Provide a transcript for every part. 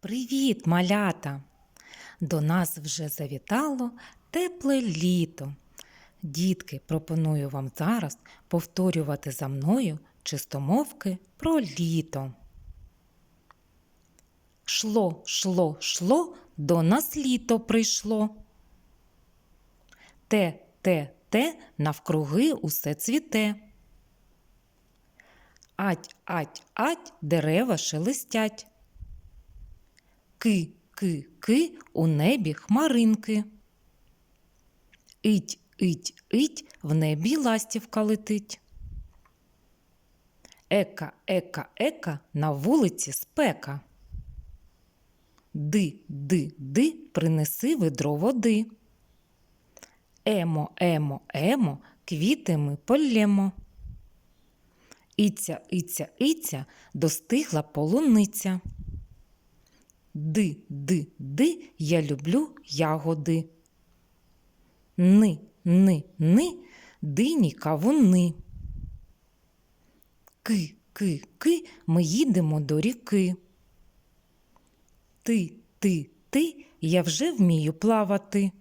Привіт, малята! До нас вже завітало тепле літо. Дітки, пропоную вам зараз повторювати за мною чистомовки про літо. Шло, шло, шло, до нас літо прийшло. Те, те, те, навкруги усе цвіте. Ать, ать, ать, дерева шелестять. Ки, ки, ки, у небі хмаринки. Ить, ить, ить, в небі ластівка летить. Ека, ека, ека, на вулиці спека. Ди, ди, ди, принеси ведро води. Емо, емо, емо, квіти ми полємо. Іця, іця, іця, достигла полуниця. Ди, ди, ди, я люблю ягоди. Ни, ни, ни, дині кавуни. Ки, ки, ки, ми їдемо до ріки. Ти, ти, ти, я вже вмію плавати.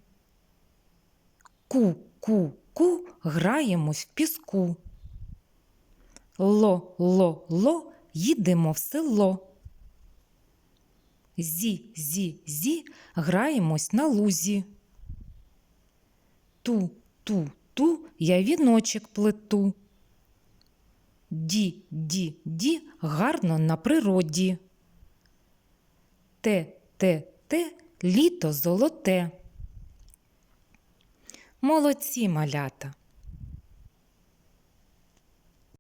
Ку, ку, ку, граємось в піску. Ло, ло, ло, їдемо в село. Зі, зі, зі, граємось на лузі. Ту, ту, ту, я віночок плету. Ді, ді, ді, гарно на природі. Те, те, те, літо золоте. Молодці малята!